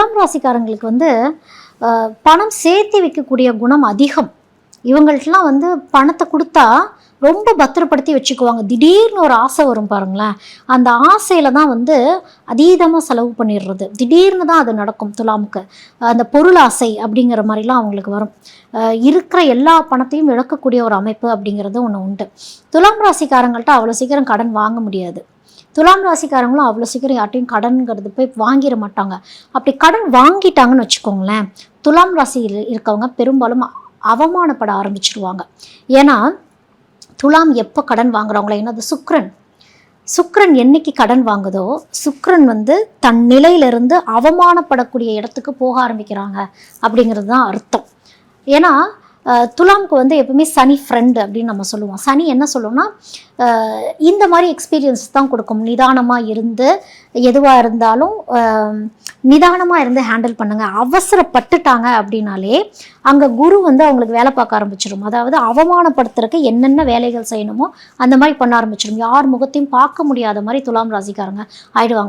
துலாம் ராசிக்காரங்களுக்கு வந்து பணம் சேர்த்து வைக்கக்கூடிய குணம் அதிகம். இவங்கள்ட்டலாம் வந்து பணத்தை கொடுத்தா ரொம்ப பத்திரப்படுத்தி வச்சுக்குவாங்க. திடீர்னு ஒரு ஆசை வரும் பாருங்களேன். அந்த ஆசையில் தான் வந்து அதீதமாக செலவு பண்ணிடுறது. திடீர்னு தான் அது நடக்கும் துலாமுக்கு. அந்த பொருள் ஆசை அப்படிங்கிற மாதிரிலாம் அவங்களுக்கு வரும். இருக்கிற எல்லா பணத்தையும் இழக்கக்கூடிய ஒரு அமைப்பு அப்படிங்கிறது ஒன்று உண்டு. துலாம் ராசிக்காரங்கள்ட்ட அவ்வளோ சீக்கிரம் கடன் வாங்க முடியாது. துலாம் ராசிக்காரங்களும் அவ்வளோ சீக்கிரம் யார்ட்டையும் கடன்கிறது போய் வாங்கிட மாட்டாங்க. அப்படி கடன் வாங்கிட்டாங்கன்னு வச்சுக்கோங்களேன் துலாம் ராசியில் இருக்கவங்க பெரும்பாலும் அவமானப்பட ஆரம்பிச்சிடுவாங்க ஏன்னா துலாம் எப்போ கடன் வாங்குறாங்களோ ஏன்னா அது சுக்ரன் சுக்ரன் என்னைக்கு கடன் வாங்குதோ சுக்ரன் வந்து தன் நிலையிலிருந்து அவமானப்படக்கூடிய இடத்துக்கு போக ஆரம்பிக்கிறாங்க அப்படிங்கிறது தான் அர்த்தம். ஏன்னா துலாம்க்கு வந்து எப்பவுமே சனி ஃப்ரெண்டு அப்படின்னு நம்ம சொல்லுவோம். சனி என்ன சொல்லுவோம்னா இந்த மாதிரி எக்ஸ்பீரியன்ஸ் தான் கொடுக்கும். நிதானமாக இருந்து எதுவாக இருந்தாலும் நிதானமாக இருந்து ஹேண்டில் பண்ணுங்க. அவசரப்பட்டுட்டாங்க அப்படின்னாலே அங்கே குரு வந்து அவங்களுக்கு வேலை பார்க்க ஆரம்பிச்சிடும். அதாவது அவமானப்படுத்துறதுக்கு என்னென்ன வேலைகள் செய்யணுமோ அந்த மாதிரி பண்ண ஆரம்பிச்சிடும். யார் முகத்தையும் பார்க்க முடியாத மாதிரி துலாம் ராசிக்காரங்க ஆயிடுவாங்க.